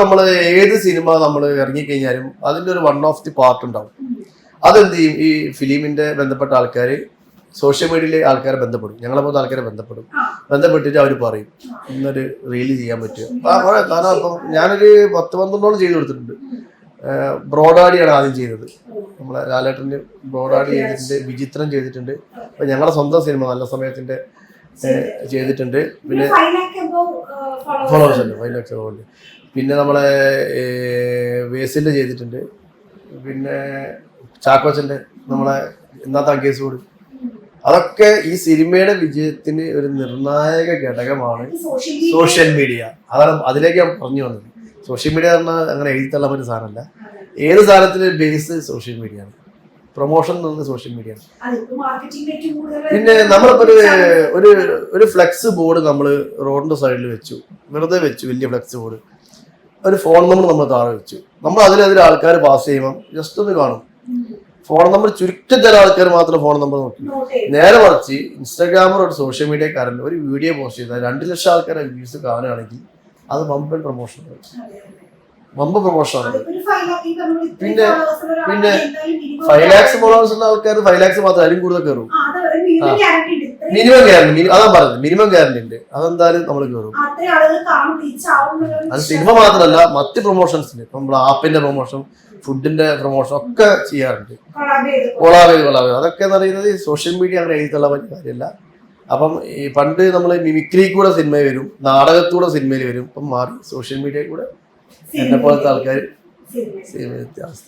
നമ്മൾ ഏത് സിനിമ നമ്മൾ ഇറങ്ങിക്കഴിഞ്ഞാലും അതിന്റെ ഒരു വൺ ഓഫ് ദി പാർട്ട് ഉണ്ടാവും. അതെന്ത് ചെയ്യും? ഈ ഫിലിമിന്റെ ബന്ധപ്പെട്ട ആൾക്കാർ സോഷ്യൽ മീഡിയയിലെ ആൾക്കാരെ ബന്ധപ്പെടും. ഞങ്ങളെ പോലത്തെ ആൾക്കാരെ ബന്ധപ്പെടും. ബന്ധപ്പെട്ടിട്ട് അവർ പറയും. ഇന്നൊരു റീൽ ചെയ്യാൻ പറ്റുക കാരണം ഇപ്പം ഞാനൊരു പത്ത് പന്ത്രണ്ടോളം ചെയ്തു കൊടുത്തിട്ടുണ്ട്. ബ്രോഡാഡിയാണ് ആദ്യം ചെയ്തത്. നമ്മളെ ലാലേട്ടന്റെ ബ്രോഡാഡി ചെയ്തിട്ടുണ്ട് വിചിത്രം ചെയ്തിട്ടുണ്ട്. അപ്പം ഞങ്ങളുടെ സ്വന്തം സിനിമ നല്ല സമയത്തിന്റെ ചെയ്തിട്ടുണ്ട്. പിന്നെ ഫോളോവേഴ്സ് ഉണ്ട്. ഫൈവ് ലാക്സ് ഉണ്ട്. പിന്നെ നമ്മളെ വേസിന്റെ ചെയ്തിട്ടുണ്ട്. പിന്നെ ചാക്കോച്ചന്റെ നമ്മളെ ഇന്നത്തെ കേസ് കൂടി. അതൊക്കെ ഈ സിനിമയുടെ വിജയത്തിന് ഒരു നിർണായക ഘടകമാണ് സോഷ്യൽ മീഡിയ. അതാണ് അതിലേക്ക് ഞാൻ പറഞ്ഞു വന്നത്. സോഷ്യൽ മീഡിയ പറഞ്ഞാൽ അങ്ങനെ എഴുതി തള്ളാൻ പറ്റുന്ന സാധനമല്ല. ഏത് സാധനത്തിന് ബേസ് സോഷ്യൽ മീഡിയ ആണ്. പ്രൊമോഷൻ എന്ന് പറയുന്നത് സോഷ്യൽ മീഡിയ പിന്നെ നമ്മളിപ്പോ ഒരു ഒരു ഒരു ഫ്ലെക്സ് ബോർഡ് നമ്മൾ റോഡിന്റെ സൈഡിൽ വെച്ചു. വെറുതെ വെച്ചു വലിയ ഫ്ലെക്സ് ബോർഡ്. ഒരു ഫോൺ നമ്പർ നമ്മൾ താഴെ വെച്ചു. നമ്മൾ അതിലെതിരെ ആൾക്കാർ പാസ് ചെയ്യുമ്പോൾ ജസ്റ്റ് ഒന്ന് കാണും. ഫോൺ നമ്പർ ചുരുക്കം ചില ആൾക്കാർ മാത്രം ഫോൺ നമ്പർ നോക്കി. നേരെ മറിച്ച് ഇൻസ്റ്റാഗ്രാമർ ഒരു സോഷ്യൽ മീഡിയക്കാരൻ ഒരു വീഡിയോ പോസ്റ്റ് ചെയ്താൽ രണ്ട് ലക്ഷം ആൾക്കാരെ വ്യൂസ് കാണുകയാണെങ്കിൽ അത് വമ്പൻ പ്രൊമോഷൻ വമ്പ ഇത്രയും പിന്നെ- പിന്നെ ഫൈവ് ലാക്സ് ഫോളോവേഴ്സ് ഉള്ള ആൾക്കാർ ഫൈവ് ലാക്സ് മാത്രം അതിലും കൂടുതൽ കയറും. മിനിമം ഗ്യാരണ്ടി അതാ പറഞ്ഞത്. മിനിമം ഗ്യാരണ്ടി ഉണ്ട്. അതെന്തായാലും നമ്മൾ കയറും. അത് സിനിമ മാത്രമല്ല മറ്റ് പ്രൊമോഷൻസിന് ഇപ്പം നമ്മൾ ആപ്പിന്റെ പ്രൊമോഷൻ ഫുഡിന്റെ പ്രൊമോഷൻ ഒക്കെ ചെയ്യാറുണ്ട്. കൊളാവേത് കൊളാവേത് അതൊക്കെ എന്ന് പറയുന്നത് സോഷ്യൽ മീഡിയ അങ്ങനെ എഴുതിയുള്ള പറ്റിയ കാര്യമല്ല. അപ്പം ഈ പണ്ട് നമ്മൾ മിമിക്രി കൂടെ സിനിമ വരും നാടകത്തൂടെ സിനിമയിൽ വരും. ഇപ്പം മാറി സോഷ്യൽ മീഡിയ കൂടെ എന്നെ പോലത്തെ ആൾക്കാർ സിനിമ സിനിമ വ്യത്യാസം